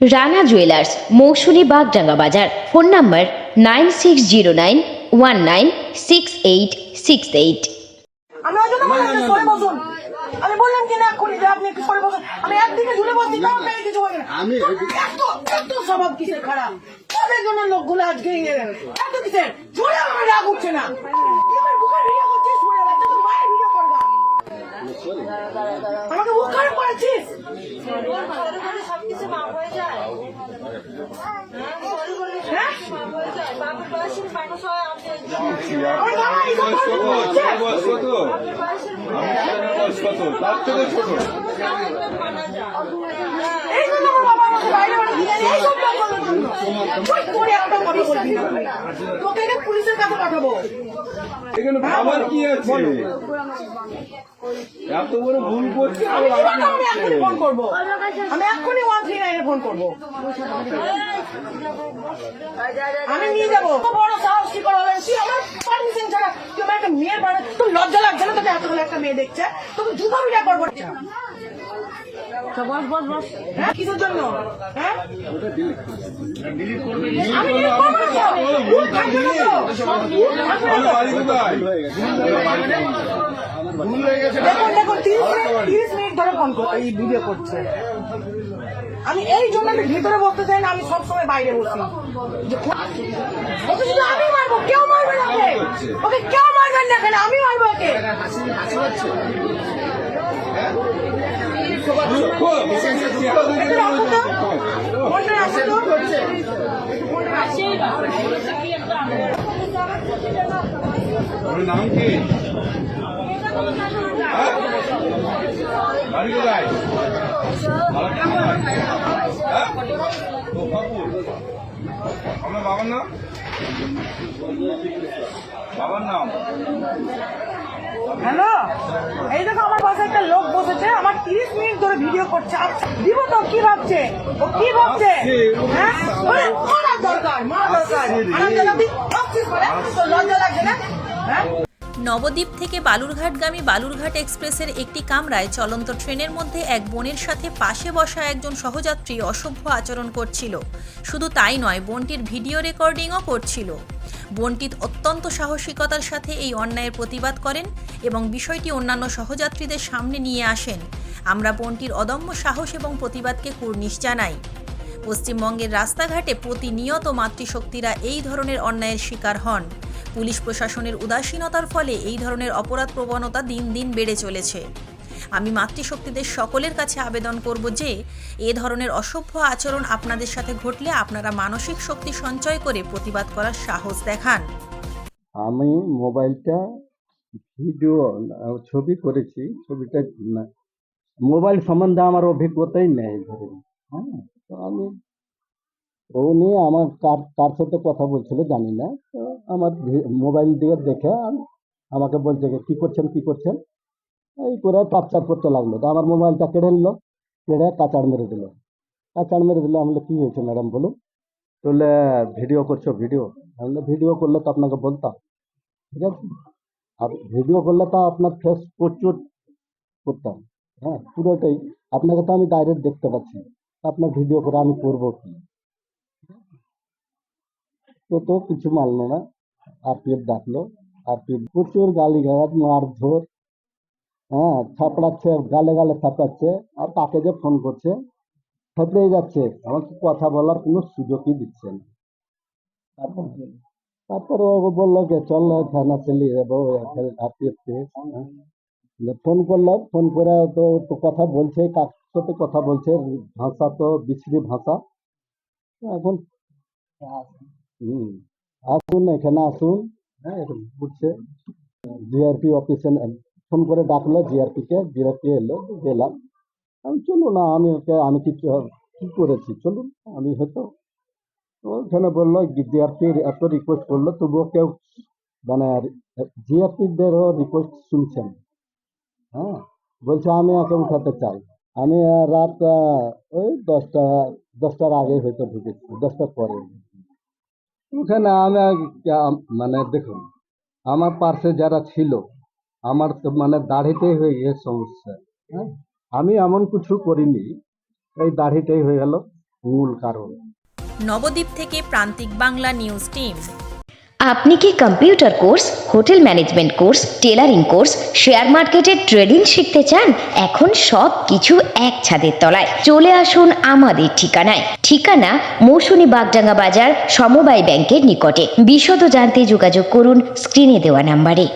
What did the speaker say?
Rana jewellers Mousumi Bagdanga Bazar. Phone number nine six zero nine one nine six eight six eight. আমি ওই জন্য বললাম যে সরে বসুন। আমি বললাম কি না এক্ষুনি আপনি একটু সরে বসুন। আমি একদিকে ঝুলে বসছি তাও আপনাকে কিছু বলে আমি- এত এত স্বভাব কিসের খারাপ? তাদের জন্য লোকগুলো আজকে ইয়ে এত কিসের? ঝুলে আমার রাগ উঠছে না। আমার বুকের ভিডিও করছিস সরে বাচ্চা তোর মায়ের ভিডিও করবা আমাকে বুক খারাপ করেছিস হ্যাঁ আমার বাবা এইসব করছে। বয়স কত তার থেকে ছোট পুলিশের কাছে পাঠাবো এখানে ভাবার কি আছে? এত বড় ভুল করছে আমি এখনই ফোন করব। আমি এখনই ওয়ান থ্রি নাইনে ফোন করব। আমি নিয়ে যাব। বড় সাহস কি করে হলেন? তুই আমার পারমিশন ছাড়া তুই আমার একটা মেয়ের বাড়ি তোর লজ্জা লাগছে না তোকে? এতগুলো একটা মেয়ে দেখছে। তোকে জুতা বিটা করব। আমি এই জন্য আমি ভিতরে বসতে চাই না, আমি সবসময় বাইরে বসি। আমি মারবো, কেউ মারবে না ওকে। কেউ মারবেন না আমি মারবো ওকে দুঃখ একটু রাখো তো ফোনটা রাখো তো ওর নাম কি হ্যাঁ? বাড়ি কোথায় হ্যাঁ? আমার বাবার নাম বাবার নাম হ্যালো? এই দেখো, আমার পাশে একটা লোক বসেছে, আমার তিরিশ মিনিট ধরে ভিডিও করছে। দিব তো, কি ভাবছে? ও কি ভাবছে? হ্যাঁ? হ্যাঁ? নবদ্বীপ থেকে বালুরঘাটগামী বালুরঘাট এক্সপ্রেসের একটি কামরায় চলন্ত ট্রেনের মধ্যে এক বোনের সাথে পাশে বসা একজন সহযাত্রী অসভ্য আচরণ করছিল। শুধু তাই নয়, বোনটির ভিডিও রেকর্ডিংও করছিল। বোনটি অত্যন্ত সাহসিকতার সাথে এই অন্যায়ের প্রতিবাদ করেন এবং বিষয়টি অন্যান্য সহযাত্রীদের সামনে নিয়ে আসেন। আমরা বোনটির অদম্য সাহস এবং প্রতিবাদকে কুর্নিশ জানাই। পশ্চিমবঙ্গের রাস্তাঘাটে প্রতিনিয়ত মাতৃশক্তিরা এই ধরনের অন্যায়ের শিকার হন। পুলিশ প্রশাসনের উদাসীনতার ফলে এই ধরনের অপরাধ প্রবণতা দিন দিন বেড়ে চলেছে। আমি মাতৃশক্তিদের সকলের কাছে আবেদন করব যে, এ ধরনের অসভ্য আচরণ আপনাদের সাথে ঘটলে আপনারা মানসিক শক্তি সঞ্চয় করে প্রতিবাদ করার সাহস দেখান। আমি মোবাইলটা ভিডিও ছবি করেছি, ছবিটা মোবাইল সম্বন্ধে আমার অভিজ্ঞতাই নেই ধরুন হ্যাঁ? তো আমি নিয়ে আমার কার কার সাথে কথা বলছিল জানি না, তো আমার মোবাইল দিয়ে দেখে আম- আমাকে বলছে কি করছেন কি করছেন? এই করে টর্চার করতে লাগল। তো আমার মোবাইলটা কেড়ে নিল, কেড়ে কাচাড় মেরে দিল। কাচাড় মেরে দিল, আমি কি হয়েছে ম্যাডাম বলুন? বললে, ভিডিও করছ, ভিডিও? আমি ভিডিও করলে তো আপনাকে বলতাম। ঠিক আছে? আর ভিডিও করলে তো আপনার ফেস প্রচুর করতাম। হ্যাঁ পুরোটাই। আপনাকে তো আমি ডাইরেক্ট দেখতে পাচ্ছি। আপনার ভিডিও করে আমি করব কি? তো তো কিছু মানলো না। আরপিএফ ডাকলো। আরপিএফ প্রচুর গালি গালাজ মারধর। হ্যাঁ থাপড়াচ্ছে, গালে গালে থাপড়াচ্ছে, আর তাকে যে ফোন করছে, থেপড়েই যাচ্ছে। আমাকে কথা বলার কোনো সুযোগই দিচ্ছে না। তারপর ও বলল যে, চল থানা চলি যাব ফোন করল ফোন করে তো তো কথা বলছে, কার সাথে কথা বলছে, ভাষা তো বিশ্রী ভাষা। এখন হুম, আসুন, এখানে আসুন হ্যাঁ বুঝছে জিআরপি অফিসে ফোন করে ডাকলো জিআরপি কে জিআরপি এলো, গেলাম। আমি চলুন, না, আমি ওকে, আমি কিছু কি করেছি? চলুন, আমি হয়তো ওখানে বলল জিআরপি এত রিকোয়েস্ট করল, তবুও কেউ মানে জিআরপিদেরও রিকোয়েস্ট শুনছেন। হ্যাঁ বলছে, আমি একে উঠাতে চাই। আমি রাত ওই দশটা, দশটার আগে হয়তো ঢুকেছি দশটার পরে। ওখানে আমি মানে দেখুন, আমার পার্শ্বে যারা ছিল আমার তো মানে দাড়িতেই হয়ে গিয়ে সমস্যা। হ্যাঁ? আমি এমন কিছু করিনি এই দাড়িটাই হয়ে গেল মূল কারণ। নবদ্বীপ থেকে প্রান্তিক বাংলা নিউজ টিম। আপনি কি computer course hotel management course tailoring course share মার্কেটের ট্রেডিং শিখতে চান? এখন সব কিছু এক ছাদের তলায়। চলে আসুন আমাদের ঠিকানায়। ঠিকানা মৌসুমী বাগডাঙ্গা বাজার সমবায় ব্যাংকের নিকটে। বিশদ জানতে যোগাযোগ করুন স্ক্রিনে দেওয়া নাম্বারে।